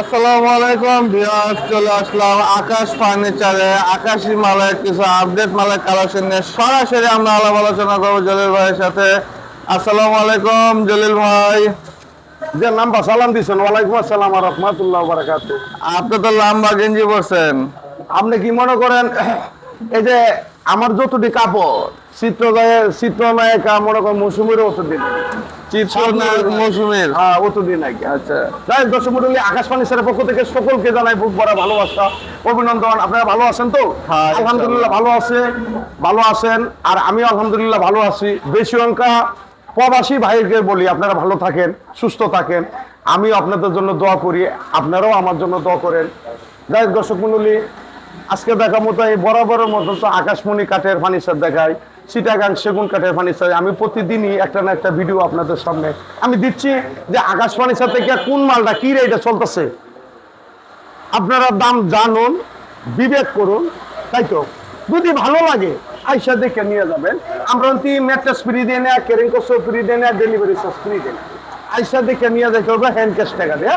আসসালামু আলাইকুম ভিউয়ার্স চলে আসলাম আকাশ ফার্নিচারে। আকাশি মালের কিছু আপডেট মালের কালেকশন নিয়ে সরাসরি আমরা আলাপ আলোচনা করব জলিল ভাইয়ের সাথে। আসসালামু আলাইকুম জলিল ভাই। যে নাম্বার সালাম দিছেন ওয়ালাইকুম আসসালাম আর রহমাতুল্লাহ বারাকাত আপনি তো লম্বা গেঞ্জি পরছেন। আপনি কি মনে করেন এই যে আমার যতটি কাপড় চিত্রগায়ে চিত্রনায়িকা মনে করেন মৌসুমীর অতদিন চিত্রনায়ক মৌসুমীর? হ্যাঁ অতদিন নাকি আচ্ছা। হোক, দর্শক মন্ডলী আকাশবাণী স্যারের পক্ষ থেকে সকলকে জানাই বুক ভরা ভালোবাসা অভিনন্দন। আপনারা ভালো আছেন তো? হ্যাঁ, আলহামদুলিল্লাহ ভালো আছে ভালো আছেন আর আমি আলহামদুলিল্লাহ ভালো আছি। বেশি অঙ্কা প্রবাসী ভাইকে বলি আপনারা ভালো থাকেন সুস্থ থাকেন। আমি আপনাদের জন্য দোয়া করি আপনারাও আমার জন্য দোয়া করেন। যাই দর্শক মন্ডলী আজকে দেখা মতো এই বরাবরের মতো তো আকাশমণি কাঠের ফার্নিচার দেখায় সিটাগাং সেগুন কাঠের ফার্নিচার। আমি প্রতিদিনই একটা না একটা ভিডিও আপনাদের সামনে। আমি দিচ্ছি যে আকাশ ফার্নিচার থেকে কোন মালটা, কি রেটে চলতেছে? আপনারা দাম জানুন, বিবেক করুন, তাই তো? যদি ভালো লাগে, আইসা দেখে নিয়ে যাবেন। আমরা অন্তি ম্যাট্রেস ফ্রি দিয়ে নেয় কেরিং কোর্সও ফ্রি দিয়ে নেয় ডেলিভারি চার্জ ফ্রি দিয়ে আইসা দেখে নিয়ে যেতে হবে হ্যান্ড ক্যাশ টাকা দিয়ে।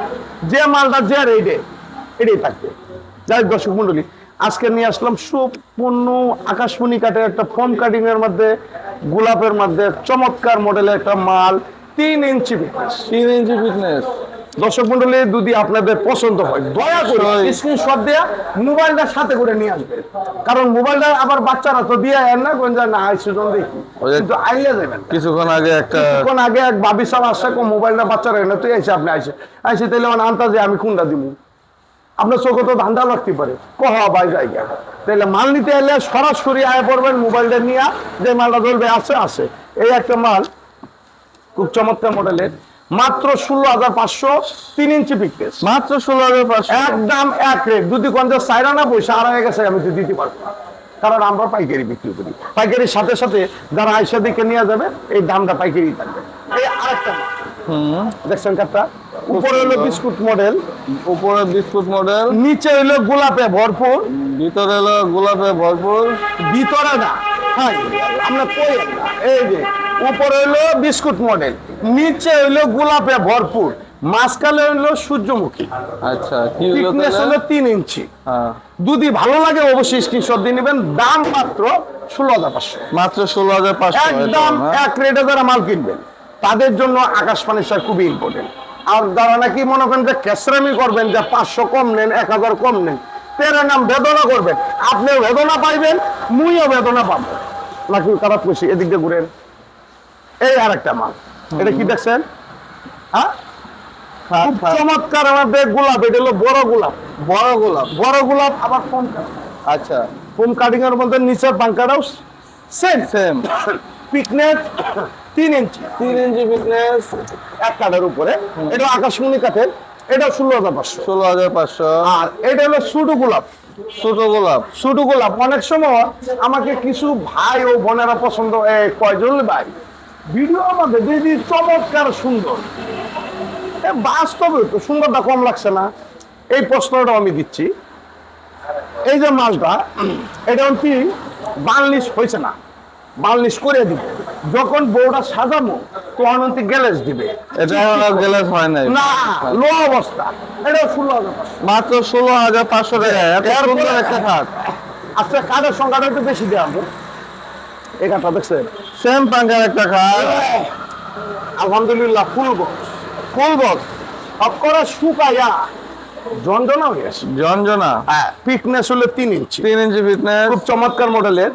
যে মালটা যে রেটে এটাই থাকবে। যাই দর্শক মন্ডলী আজকে নিয়ে আসলাম সুপূর্ণ আকাশমণি কাঠের একটা ফোম কাটিং এর মধ্যে গোলাপের মধ্যে চমৎকার মডেলের একটা মাল তিন ইঞ্চি ফিটনেস তিন ইঞ্চি ফিটনেস দর্শক মন্ডলী যদি আপনাদের পছন্দ হয় দয়া করে। স্ক্রিনশট দেয়া মোবাইলটা সাথে করে নিয়ে আসবে। কারণ মোবাইলটা আবার বাচ্চারা তো দিয়ে আয় না কোন যায় না আই সুজন দেখি। কিন্তু আইলে যাবেন কিছুক্ষণ আগে একটা কোন আগে এক বাবি আসছে কোন মোবাইলটা বাচ্চারা এনে তুই আইসে আপনি আইসে। আইসে তাইলে মানে আনতা যে আমি কোনটা দিব আপনার চোখে তো ধান্দা লাগতে পারে। কহ বাই জায়গা তাইলে মাল নিতে এলে সরাসরি আয় পড়বেন মোবাইলটা নিয়ে যে মালটা ধরবে আছে আছে। এই একটা মাল খুব চমৎকার মডেলের মাত্র ষোলো হাজার পাঁচশো তিন ইঞ্চি পিকটেস মাত্র ষোলো হাজার পাঁচশো। একদম এক রেট যদি যে চাইরা না পয়সা আর হয়ে গেছে আমি তো দিতে পারব না। কারণ আমরা পাইকারি বিক্রি করি। পাইকারির সাথে সাথে যারা আইসা দিকে নিয়ে যাবে এই দামটা পাইকারি থাকবে। এই আরেকটা মাল। দেখছেন কাপটা উপরে হলো বিস্কুট মডেল উপরে বিস্কুট মডেল নিচে হইল গোলাপে ভরপুর। ভিতরে হলো গোলাপে ভরপুর। ভিতরে না হ্যাঁ আমরা কই এই যে উপরে হইল বিস্কুট মডেল নিচে হইল গোলাপে ভরপুর মাঝখানে হইল সূর্যমুখী। আচ্ছা হলো ফিটনেস হলো তিন ইঞ্চি। হ্যাঁ। যদি ভালো লাগে অবশ্যই স্ক্রিনশট দিয়ে নেবেন দাম মাত্র ষোলো হাজার পাঁচশো। মাত্র ষোলো হাজার পাঁচশো একদম হ্যাঁ? এক রেটে যারা মাল কিনবেন তাদের জন্য আকাশ ফার্নিচার খুবই ইম্পর্টেন্ট আর যারা নাকি মনে করেন যে ক্যাশরামি করবেন যে পাঁচশো কম নেন এক হাজার কম নেন তেরে নাম বেদনা করবেন। আপনিও বেদনা পাইবেন মুইও বেদনা পাবো। নাকি খারাপ করছি এদিক দিয়ে ঘুরেন। এই আর একটা মাল। এটা কি দেখছেন? হ্যাঁ? থাক, চমৎকার আমাদের গোলাপ। এটা হলো বড় গোলাপ। বড় গোলাপ? বড় গোলাপ আবার কম আচ্ছা। ফোম কাটিং এর মধ্যে নিচের পাঙ্কাটাও সেম সেম পিকনেট তিন ইঞ্চি। তিন ইঞ্চি ফিটনেস এক কাঠের উপরে। এটা আকাশমণি কাঠের এটা ষোলো হাজার পাঁচশো। ষোলো হাজার পাঁচশো। আর এটা হলো সুডু গোলাপ। ছোট গোলাপ। সুডু গোলাপ। অনেক সময় আমাকে কিছু ভাই ও বোনেরা পছন্দ কয়জন ভাই? ভিডিও আমাদের দিদি চমৎকার সুন্দর। এ, বাস্তবে তো সুন্দরটা কম লাগছে না। এই প্রশ্নটা আমি দিচ্ছি। এই যে মালটা এটা কি? বার্নিশ হয়েছে না। বার্নিশ করে দিব। যখন বউটা সাজাবো তখন অন্তি গ্যালেজ দিবে। এটা গ্লাস হয় নাই। না লো অবস্থা। এটা ষোলো হাজার। মাত্র ষোলো হাজার পাঁচশো টাকা। এত সুন্দর একটা খাট। আচ্ছা কাঠের সংখ্যাটা একটু বেশি দেওয়া হবে এই কাঠটা দেখছেন? সেম পাঙ্কার একটা খাট। আলহামদুলিল্লাহ full box. Full box. Akshara শুকাইয়া জঞ্জনা হ্যাঁ ফিটনেস হলো তিন ইঞ্চি তিন ইঞ্চি ফিটনেস খুব চমৎকার মডেলের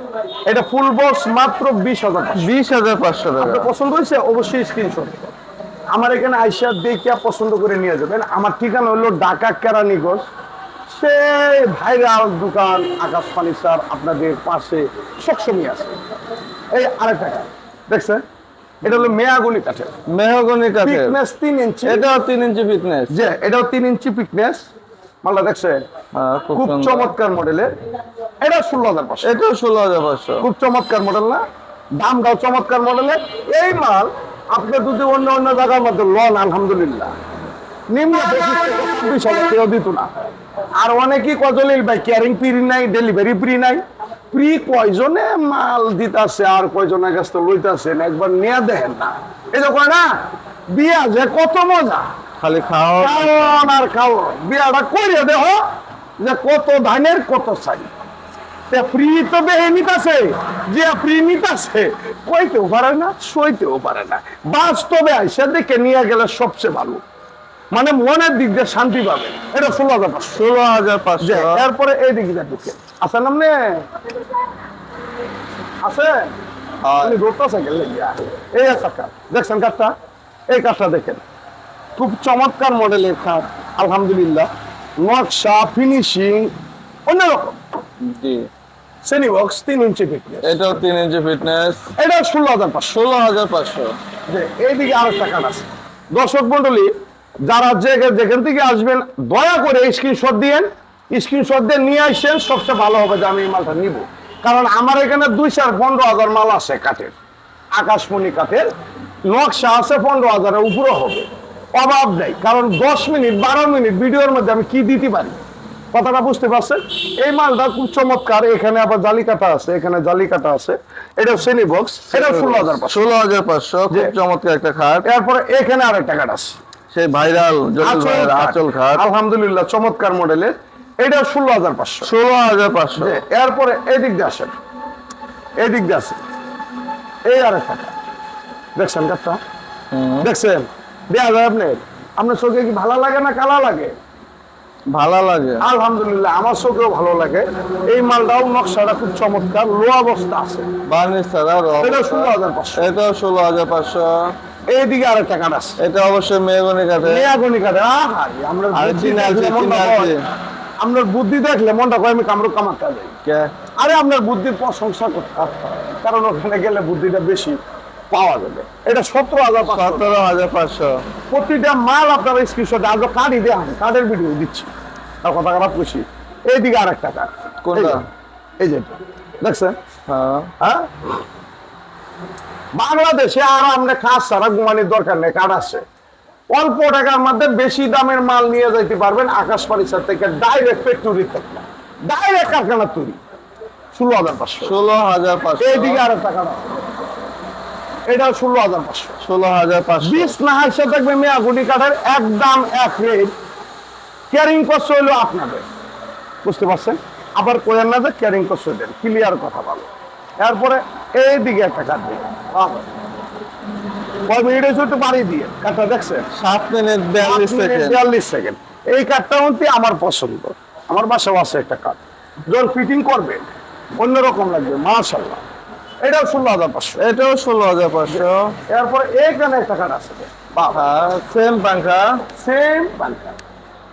এটা ফুল বক্স মাত্র বিশ হাজার বিশ হাজার পাঁচশো টাকা। পছন্দ হয়েছে অবশ্যই স্ক্রিনশট আমার এখানে আইসা দেখিয়া পছন্দ করে নিয়ে যাবেন। আমার ঠিকানা হলো ঢাকা কেরানীগঞ্জ। সেই ভাইরাল দোকান আকাশ ফার্নিচার আপনাদের পাশে সবসময় আছে। এই আরেকটা কাঠ দেখছেন? এটা হলো মেয়াগুনি কাঠের। মেহগনি কাঠের। ফিটনেস তিন ইঞ্চি এটাও তিন ইঞ্চি ফিটনেস যে এটাও তিন ইঞ্চি ফিটনেস মালটা দেখছেন খুব চমৎকার মডেলের। এটা ষোলো হাজার পাঁচশো। এটাও ষোলো হাজার পাঁচশো। খুব চমৎকার মডেল না? দামটাও চমৎকার মডেলের। এই মাল আপনি যদি অন্য অন্য জায়গার মধ্যে লন আলহামদুলিল্লাহ। নিম্ন থেকে কেউ দিত না। আর অনেকেই কজলিল ভাই ক্যারিং ফ্রি নাই ডেলিভারি ফ্রি নাই। ফ্রি কয়জনে মাল দিতাছে আর কয়জনের কাছ থেকে লইতাছেন একবার নিয়ে দেখেন না। এই তো কয় না বিয়া যে কত মজা। খালি খাও খাওন আর খাওন বিয়াটা করে দেহ যে কত ধানের কত চাই ফ্রি তো বেহে নিতাছে যে ফ্রি নিতাছে কইতেও পারে না সইতেও পারে না। বাস্তবে আইসা দেখে নিয়ে গেলে সবচেয়ে ভালো। মানে মনের দিক দিয়ে শান্তি পাবে। এটা ষোলো হাজার পাঁচশো। ষোলো হাজার পাঁচশো। এরপরে এই দিকে যা ঢুকে আছে নামনে আছে? রোডটা সাইকেল লেগিয়া এই একটা কাঠ দেখছেন কাঠটা? এই কাঠটা দেখেন। খুব চমৎকার মডেলের কাঠ আলহামদুলিল্লাহ। নকশা ফিনিশিং অন্যরকম। জি। সেনি বক্স তিন ইঞ্চি ফিটনেস এটাও তিন ইঞ্চি ফিটনেস এটা ষোলো হাজার পাঁচশো। ষোলো হাজার পাঁচশো। এইদিকে আরও টাকা আছে। দর্শক মন্ডলী যারা যেখান থেকে আসবেন দয়া করে স্ক্রিনশট দিয়েন। স্ক্রিনশট দিয়ে নিয়ে আসেন সবচেয়ে ভালো হবে যে আমি এই মালটা নিব। কারণ আমার এখানে দুই চার পনেরো হাজার মাল আছে কাঠের। আকাশমণি কাঠের নকশা আছে পনেরো হাজারের উপরে হবে। অভাব নেই। কারণ দশ মিনিট বারো মিনিট ভিডিওর মধ্যে আমি কি দিতে পারি? কথাটা বুঝতে পারছেন? এই মালটা খুব চমৎকার। এখানে আবার জালি কাটা আছে এখানে জালি কাটা আছে। এটা শ্রেণি বক্স এটা ষোলো হাজার পাঁচশো। ষোলো হাজার পাঁচশো খুব চমৎকার একটা খাট। এরপরে এখানে আরেকটা কাঠ আছে। সেই ভাইরাল আঁচল খাট। আলহামদুলিল্লাহ চমৎকার মডেলের। এটা ষোলো হাজার পাঁচশো। ষোলো হাজার পাঁচশো। এরপরে এদিক দিয়ে আসেন। এদিক দিয়ে আসেন। এই আরেকটা কাঠ দেখছেন কাঠটা দেখছেন? দেয়া যায় আপনি। আপনার চোখে কি ভালো লাগে না কালা লাগে? ভালো লাগে। আলহামদুলিল্লাহ আমার চোখেও ভালো লাগে। এই মালটাও নকশাটা খুব চমৎকার। লো অবস্থা আছে। বার্নিশ ছাড়া এটা ষোলো হাজার পাঁচশো। এটাও ষোলো হাজার পাঁচশো। এইদিকে আরেকটা কাঠ আছে। এটা অবশ্যই মেহগনি কাঠে মেয়াগুনি কাঠে আহারে, আমরা আরে আপনার বুদ্ধি দেখলে মনটা কয় আমি কামাতে যাই। কে? আরে আপনার বুদ্ধির প্রশংসা করতে হবে। কারণ ওখানে গেলে বুদ্ধিটা বেশি পাওয়া যাবে। এটা সতেরো হাজার সতেরো হাজার পাঁচশো। প্রতিটা মাল আপনার স্ক্রিনশট আগে কার্ডই দেওয়া হয় কার্ডের ভিডিও দিচ্ছি। আর কথা খারাপ খুশি এইদিকে আর একটা কার্ড কোনটা? এই যে। দেখছেন? হ্যাঁ। হ্যাঁ? বাংলাদেশে আর আমরা খাস ছাড়া ঘুমানির দরকার নেই কার্ড আছে। অল্প টাকার মধ্যে বেশি দামের মাল নিয়ে যাইতে পারবেন আকাশ পরিসর থেকে ডাইরেক্ট ফ্যাক্টরি থেকে ডাইরেক্ট কারখানা তৈরি। ষোলো হাজার পাঁচশো। ষোলো হাজার পাঁচশো। এইদিকে আর টাকা এটা ষোলো হাজার পাঁচশো। ষোলো হাজার পাঁচশো। বিশ না হাসে থাকবে মেয়া গুটি কাঠের একদম এক রেট। ক্যারিং কষ্ট হইল আপনাদের। বুঝতে পারছেন? আবার কোয়েন না যে ক্যারিং কষ্ট দেন ক্লিয়ার কথা বলো। এরপরে এইদিকে একটা কাঠ দিবে কয় মিনিট হয়েছে একটু বাড়ি দিয়ে দেখছেন? সাত মিনিট বিয়াল্লিশ সেকেন্ড। বিয়াল্লিশ সেকেন্ড। এই কাঠটা আমার পছন্দ। আমার বাসাও আছে একটা কাঠ যখন ফিটিং করবে অন্যরকম লাগবে মাশাল্লাহ এটাও ষোলো হাজার পাঁচশো। এটাও ষোলো হাজার পাঁচশো। এরপরে এইখানে একটা কাঠ আছে। সেম পাঙ্খা সেম পাঙ্খা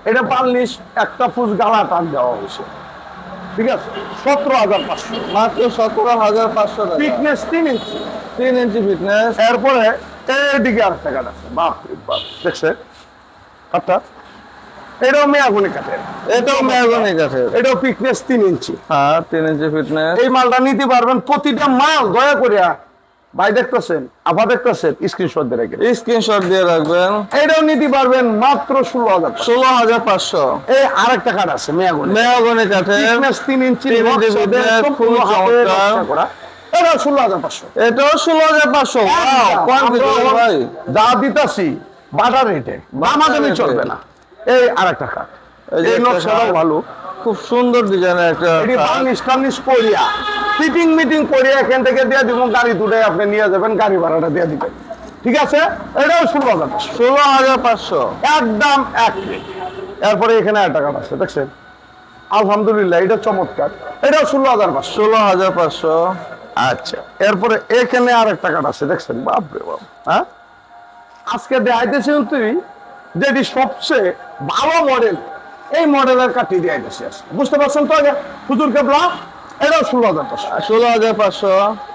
এটা পারলিশ একটা ফুস গালা টান দেওয়া হয়েছে। ঠিক আছে? সতেরো হাজার পাঁচশো। মাত্র সতেরো হাজার পাঁচশো টাকা। ফিটনেস তিন ইঞ্চি তিন ইঞ্চি ফিটনেস এরপরে এদিকে আর একটা কাঠ আছে বাপ দেখছে? কাঠটা এটাও মেয়াগুনি কাঠের এটাও মেয়াগুনি কাঠের এটাও ফিটনেস তিন ইঞ্চি হ্যাঁ তিন ইঞ্চি ফিটনেস এই মালটা নিতে পারবেন প্রতিটা মাল দয়া করিয়া ভাই দেখতেছেন আবার দেখতেছেন স্ক্রিনশট দিয়ে রেখে স্ক্রিনশট দিয়ে রাখবেন। এটাও নিতে পারবেন মাত্র ষোলো হাজার ষোলো হাজার পাঁচশো। এই আরেকটা কাঠ আছে মেয়াগুনি। মেহগনি কাঠের তিন ইঞ্চি। এটাও ষোলো হাজার পাঁচশো। এটাও ষোলো হাজার পাঁচশো। ভাই। যা দিতাছি বাটার রেটে rate-এ। চলবে না। এই আরেকটা কাঠ এই একটা নকশাটাও ভালো। খুব সুন্দর ডিজাইনের একটা এটি কাঠ। বার্নিশ টার্নিশ করিয়া। ফিটিং মিটিং করিয়া এখান থেকে দিয়ে দিব গাড়ি দুটো আপনি নিয়ে যাবেন গাড়ি ভাড়াটা দিয়ে দিবেন। ঠিক আছে? এটাও ষোলো হাজার ষোলো হাজার পাঁচশো। একদম এক এরপরে এখানে এক টাকা আছে দেখছেন? আলহামদুলিল্লাহ এটা চমৎকার। এটাও ষোলো হাজার পাঁচশো। ষোলো হাজার পাঁচশো। আচ্ছা এরপরে এখানে আর একটা কাঠ আছে দেখছেন? বাপরে বাপ। হ্যাঁ? আজকে দেখাইতেছি তুই যেটি সবচেয়ে ভালো মডেল এই মডেলের কাঠি দেখাইতেছি আজকে। বুঝতে পারছেন তো আগে? হুজুর কেবলা এটাও ষোলো হাজার পাঁচশো। ষোলো হাজার পাঁচশো।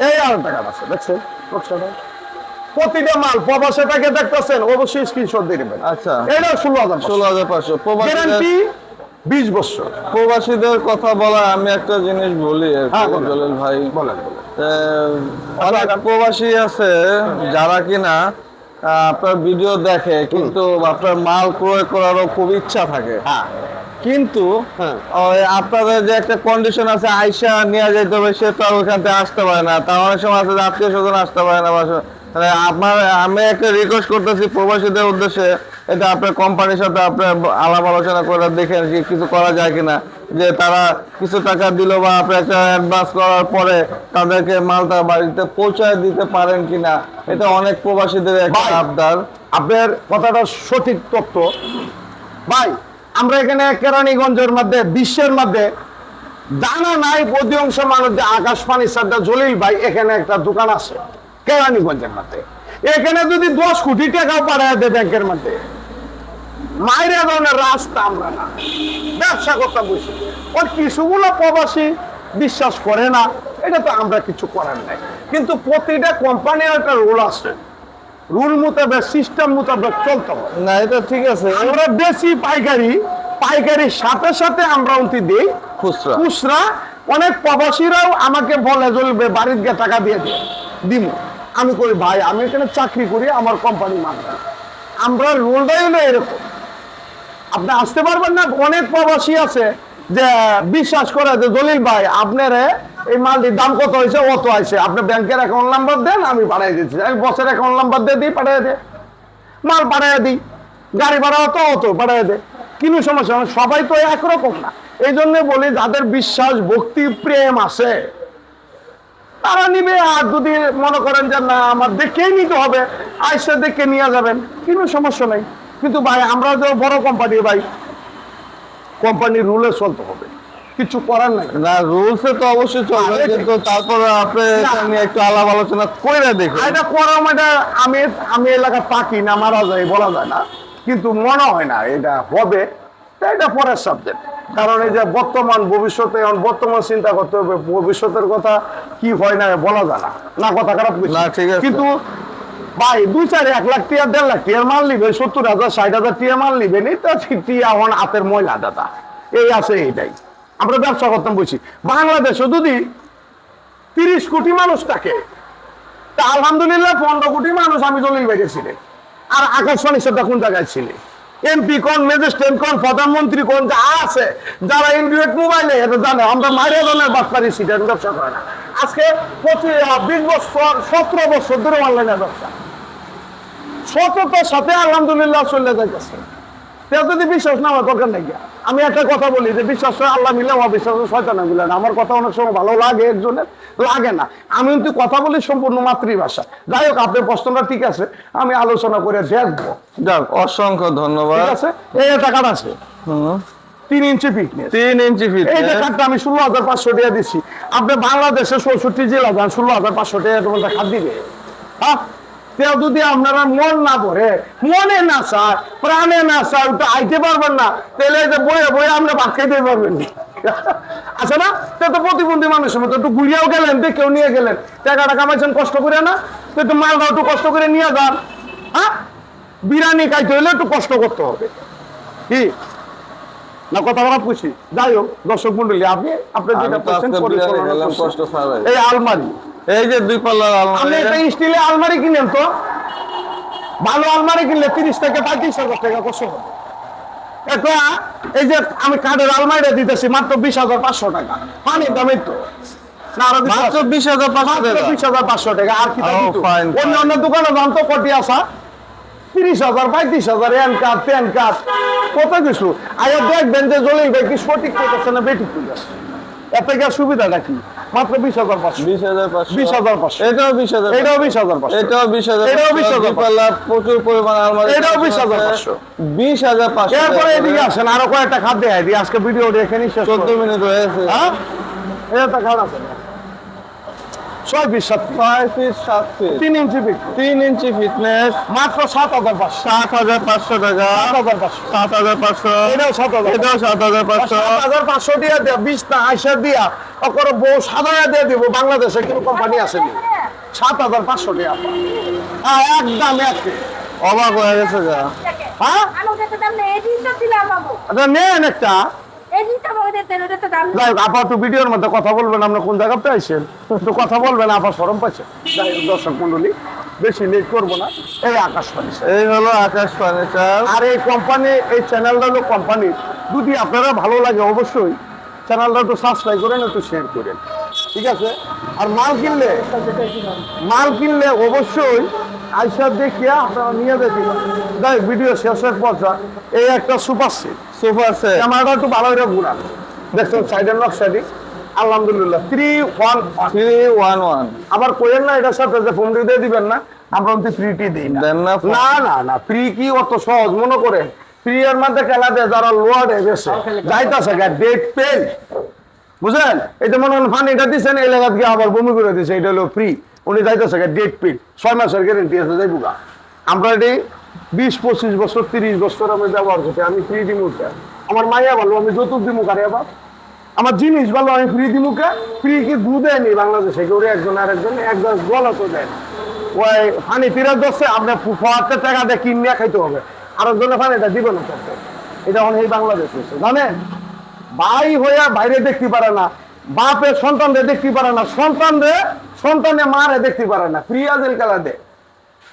এই আর কাঠ আছে দেখছেন? প্রতিটা মাল প্রবাসেটাকে দেখতেছেন অবশ্যই স্ক্রিনশট দিয়ে দেবেন। আচ্ছা। এটাও ষোলো হাজার ষোলো হাজার পাঁচশো। গ্যারান্টি বিশ বছর। প্রবাসীদের কথা বলা আমি একটা জিনিস বলি হ্যাঁ। জলিল ভাই। বলেন অনেক প্রবাসী আছে যারা কিনা আপনার ভিডিও দেখে কিন্তু আপনার মাল ক্রয় করারও খুব ইচ্ছা থাকে। হ্যাঁ। কিন্তু হ্যাঁ। আপনাদের যে একটা কন্ডিশন আছে আইসা নিয়ে যেতে হবে সে তো আর ওইখান থেকে আসতে পারে না। তা অনেক সময় আছে আত্মীয় স্বজন আসতে পারে না মানে আমি একটা রিকোয়েস্ট করতেছি প্রবাসীদের উদ্দেশ্যে এটা আপনার কোম্পানির সাথে আপনার আলাপ আলোচনা করে দেখেন যে কিছু করা যায় কিনা। যে তারা কিছু টাকা দিল বা আপনি একটা অ্যাডভান্স করার পরে তাদেরকে মালটা বাড়িতে পৌঁছায় দিতে পারেন কিনা এটা অনেক প্রবাসীদের একটা আবদার। আপনার কথাটা সঠিক তথ্য ভাই আমরা এখানে কেরানীগঞ্জের মধ্যে বিশ্বের মধ্যে জানা নাই অধিকাংশ মানুষ যে আকাশ পানি সাদ্দা জলিল ভাই এখানে একটা দোকান আছে কেরানীগঞ্জের মধ্যে। এখানে যদি দশ কোটি টাকাও পাঠায় দেয় ব্যাংকের মধ্যে মায়ের ধরনের রাস্তা আমরা না। ব্যবসা করতে বুঝি ওর কিছুগুলো প্রবাসী বিশ্বাস করে না এটা তো আমরা কিছু করার নাই। কিন্তু প্রতিটা কোম্পানির একটা রুল আছে। রুল মোতাবেক সিস্টেম মোতাবেক চলতে হবে। না এটা ঠিক আছে। আমরা বেশি পাইকারি পাইকারির সাথে সাথে আমরা উন্তি দিই। খুচরা। খুচরা অনেক প্রবাসীরাও আমাকে বলে চলবে বাড়ির গিয়ে টাকা দিয়ে দিয়ে দিব আমি করি ভাই, আমি এখানে চাকরি করি, আমার কোম্পানি মানবে। আমরা রোলটাই হলো এরকম। আপনি আসতে পারবেন না, অনেক প্রবাসী আছে যে বিশ্বাস করে যে, দলিল ভাই, আপনার এই মালটির দাম কত হয়েছে? অত আছে আপনি ব্যাংকের অ্যাকাউন্ট নাম্বার দেন, আমি পাঠিয়ে দিচ্ছি। আমি বসের অ্যাকাউন্ট নাম্বার দিয়ে দিই, পাঠিয়ে দে মাল পাঠিয়ে দিই। গাড়ি ভাড়া অত অত, পাঠিয়ে দে কিন্তু সমস্যা, সবাই তো একরকম না। এই জন্য বলি, যাদের বিশ্বাস, ভক্তি, প্রেম আছে তারা নিবে আর যদি মনে করেন যে না আমার দেখেই নিতে হবে আইসে দেখে নিয়ে যাবেন কোনো সমস্যা নাই। কিন্তু ভাই আমরা যে বড় কোম্পানি ভাই কোম্পানির রুলে চলতে হবে। কিছু করার নাই। না রুলসে তো অবশ্যই চলবে কিন্তু তারপরে আপনি একটু আলাপ আলোচনা করে দেখুন। এটা করা মানে আমি আমি এলাকা পাকি না মারা যায় বলা যায় না। কিন্তু মনে হয় না এটা হবে। তা এটা পরের সাবজেক্ট কারণ এই যে বর্তমান ভবিষ্যতে এখন বর্তমান চিন্তা করতে হবে ভবিষ্যতের কথা কি হয় না বলা যায় না। না কথা খারাপ। কিন্তু ভাই দুই চার এক লাখ টিয়ার দেড় লাখ টিয়ার মাল নিবে সত্তর হাজার ষাট হাজার টিয়ার মাল নিবে নি তা টিয়া এখন হাতের ময়লা দাদা। এই আছে এইটাই। আমরা ব্যবসা করতাম বলছি বাংলাদেশে যদি তিরিশ কোটি মানুষ থাকে তা আলহামদুলিল্লাহ পনেরো কোটি মানুষ আমি দলিল বাইরে ছিলে আর আকাশবাণী হিসেবে কোন জায়গায় ছিলে? এমপি কোন ম্যাজিস্ট্রেট কোন, প্রধানমন্ত্রী কোন, যা আছে, যারা ইন্ডিয়েট মোবাইলে এটা জানে, আমরা মারিয়া ধরনের বাটপারি সিটের ব্যবসা করে না। আজকে পঁচিশ বিশ বছর, সতেরো বছর ধরে অনলাইনে ব্যবসা। সততার সাথে আলহামদুলিল্লাহ চলে যাইতেছে। কেউ যদি বিশ্বাস না আমার দরকার নেই আমি একটা কথা বলি যে বিশ্বাস আল্লাহ মিলে অবিশ্বাস শয়তানা মিলে না। আমার কথা অনেক সময় ভালো লাগে একজনের লাগে না। আমি কিন্তু কথা বলি সম্পূর্ণ মাতৃভাষা। যাই হোক আপনার প্রশ্নটা ঠিক আছে আমি আলোচনা করে দেখব। যাক অসংখ্য ধন্যবাদ। ঠিক আছে? এই একটা কাঠ আছে তিন ইঞ্চি ফিটনেস। তিন ইঞ্চি ফিট এই যে কাঠটা আমি ষোলো হাজার পাঁচশো টাকা দিচ্ছি আপনি বাংলাদেশে চৌষট্টি জেলা যান ষোলো হাজার পাঁচশো টাকা তোমার খাদ দিবে। হ্যাঁ? তেও যদি আপনারা মন না ভরে মনে না চায় প্রাণে না চায় ওটা আইতে পারবেন না। তাহলে যে বয়ে বয়ে আপনি ভাত খাইতে পারবেন না। আচ্ছা না তো তো প্রতিবন্ধী মানুষের মতো একটু ঘুরিয়াও গেলেন তো কেউ নিয়ে গেলেন। টাকাটা কামাইছেন কষ্ট করে না? তো একটু মালটা একটু কষ্ট করে নিয়ে যান। হ্যাঁ? বিরিয়ানি খাইতে হলে একটু কষ্ট করতে হবে। কি? না কথা খারাপ খুশি। যাই হোক দর্শক মন্ডলী আপনি আপনার যেটা। কষ্ট এই আলমারি। এই যে দুই পাল্লার আলমারি একটা স্টিলের আলমারি কিনেন তো। ভালো আলমারি কিনলে তিরিশ থেকে পঁয়ত্রিশ হাজার টাকা কষ্ট হবে। একটা এই যে আমি কাঠের আলমারিটা দিতেছি মাত্র বিশ হাজার পাঁচশো টাকা। পানির দামই তো। মাত্র বিশ হাজার পাঁচশো টাকা। টাকা আর কি অন্য fine. অন্য দোকানে দাম তো কটি আসা? তিরিশ হাজার পঁয়ত্রিশ হাজার এন কার্ড প্যান কার্ড কত কিছু? আগে দেখবেন যে জলিল ভাই কি সঠিক করতেছে না বেঠিক করতেছে এত সুবিধাটা কি? মাত্র বিশ হাজার পাঁচশো বিশ হাজার পাঁচশো বিশ হাজার পাঁচশো এটাও বিশ হাজার এটাও বিশ হাজার পাঁচশো এটাও বিশ হাজার এটাও পাঁচশো, 20,000 প্রচুর পরিমাণ আলমারি এটাও আছে। 20,500 বিশ হাজার পাঁচশো এরপরে এদিকে আসেন আরও কয়েকটা খাদ্য দেয় দিই আজকে ভিডিও এখানেই শেষ চোদ্দ মিনিট হয়েছে হ্যাঁ এটা। ছয় বিশ সাত ছয় ফিট সাত ফিট তিন ইঞ্চি পিক তিন ইঞ্চি ফিটনেস মাত্র সাত হাজার পাঁচশো সাত হাজার পাঁচশো টাকা সাত হাজার পাঁচশো সাত হাজার পাঁচশো এটাও সাত হাজার এটাও সাত হাজার পাঁচশো সাত হাজার পাঁচশো দিয়ে দেয়া বিশ না আইসা দিয়া ওকর বউ সাদা দিয়ে দিব বাংলাদেশে কোনো কোম্পানি আসেনি। সাত হাজার পাঁচশো টাকা। হ্যাঁ একদম এক। অবাক হয়ে গেছে যা। হ্যাঁ? তো আচ্ছা নেন একটা। তো ভিডিওর মধ্যে কথা বলবেন আমরা কোন জায়গাতে আইসেন একটু কথা বলবেন আপা সরম হোক, দর্শক মন্ডলী বেশি লেট করব না। এই আকাশ পানি এই হলো আকাশ ফার্নিচার আর এই কোম্পানি এই চ্যানেলটা হলো কোম্পানি যদি আপনারা ভালো লাগে অবশ্যই চ্যানেলটা একটু সাবস্ক্রাইব করেন একটু শেয়ার করেন। ঠিক আছে? আর মাল কিনলে মাল কিনলে অবশ্যই আইসা দেখিয়ে আপনারা নিয়ে দেখি যাই ভিডিও শেষের পর্যায়ে এই একটা সুপার সিট সুপার সেট ক্যামেরাটা একটু ভালো করে ঘুরা দেখছেন সাইডের নকশাটি আলহামদুলিল্লাহ three one three one one আবার কোয়েন না এটার সাথে যে ফোন দিয়ে দিবেন না আমরা ফ্রিটি দিই না। না না না না ফ্রি কি অত সহজ মনে করে ফ্রি এর মধ্যে খেলা দেয় যারা লোয়ার্ডে গেছে যাইতাছে গা ডেট পেল বুঝলেন? এটা মনে হন ফান এটা দিচ্ছেন এই এলাকা গিয়ে আবার বমি করে দিচ্ছে এটা হলো ফ্রি উনি যাইতেছে গা ডেট পেল ছয় মাসের গ্যারেন্টি আছে যাইবো গা। আমরা এটি বিশ পঁচিশ বছর তিরিশ বছর আমি ব্যবহার করছি আমি ফ্রি দিমু? আমার মাইয়া ভালো আমি যতুর দিমু কারে আবার আমার জিনিস ভালো আমি ফ্রি দিমু কে? ফ্রি কি দু দেয়নি বাংলাদেশে কেউ একজন আর একজন একজন গলা তো দেয় ওই পানি ফিরত দশে আপনার ফুয়াতে টাকা দিয়ে কিনে খাইতে হবে। আর একজনের পানিটা দিবে না করতে এটা এই বাংলাদেশ হয়েছে জানেন? ভাই হইয়া বাইরে দেখতে পারে না বাপে সন্তানরে দেখতে পারে না সন্তানরে সন্তানে মারে দেখতে পারে না ফ্রি আজেল খেলা দে।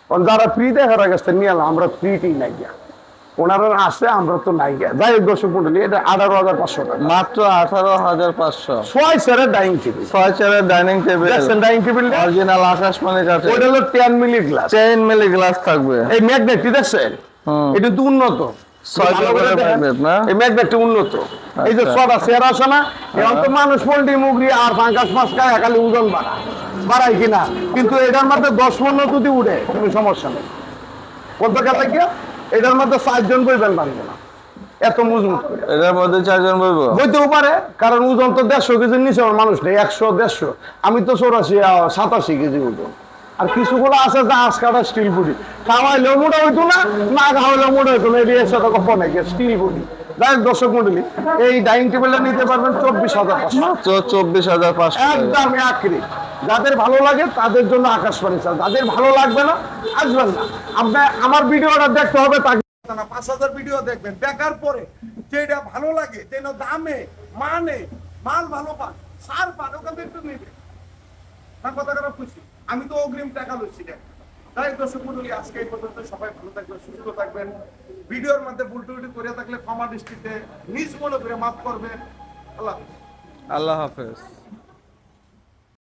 কারণ যারা ফ্রি দেয় হেরা গেছে নিয়ে আমরা ফ্রিটি নাই গিয়া। ওনারা আসে আমরা তো নাই গিয়া। যাই দর্শক মন্ডলী এটা আঠারো হাজার পাঁচশো টাকা। মাত্র আঠারো হাজার পাঁচশো। ছয় সেরের ডাইনিং টেবিল। ছয় চেয়ারের dining table. Dining table original আকাশমণি কাঠে ওইটা হলো টেন মিলি গ্লাস। চেইন মিলি গ্লাস থাকবে। এই দেখছেন? হুম। এটা তো উন্নত। এই যে আচ্ছা। ছটা চেয়ার না এখন তো মানুষ পোল্ট্রি মুগরি আর পাঙ্কাশ মাছ খায় ওজন বাড়া বাড়ায় কিনা? কিন্তু এটার মধ্যে দশ যদি উঠে কোনো সমস্যা নেই। বলতে গেলে কি এটার মধ্যে চারজন বইবেন পারবে না। এত মজবুত এটার মধ্যে চারজন বইব? বইতেও পারে কারণ ওজন তো দেড়শো কেজির নিচে আমার মানুষ নেই একশো দেড়শো। আমি তো চৌরাশি সাতাশি কেজি ওজন আর কিছুগুলো আছে যে আঁশ কাটা স্টিল বুড়ি খাওয়াইলেও মোটা হইতো না না খাওয়াইলেও মোটা হইতো না। এটি একশো টাকা কমে গিয়ে স্টিল বুড়ি যাই দর্শক মন্ডলী এই ডাইনিং টেবিলটা নিতে পারবেন চব্বিশ হাজার পাঁচশো। চব্বিশ হাজার পাঁচশো। একদম একরি। যাদের ভালো লাগে তাদের জন্য আকাশ যাদের ভালো লাগবে না আসবেন না। আপনার আমার ভিডিওটা দেখতে হবে তাকে না পাঁচ হাজার ভিডিও দেখবেন। দেখার পরে যেটা ভালো লাগে যেন দামে মানে মাল ভালো পান সার পান ওখান থেকে একটু নেবে। তার কথা খারাপ খুশি? আমি তো অগ্রিম টাকা লইছি দেখ। তাই দর্শক মন্ডলী আজকে এই পর্যন্ত সবাই ভালো থাকবেন, সুস্থ থাকবেন। ভিডিওর মধ্যে ভুল টুটি করে থাকলে ক্ষমা দৃষ্টিতে নিজ মনে করে মাফ করবেন। আল্লাহ আল্লাহ হাফেজ।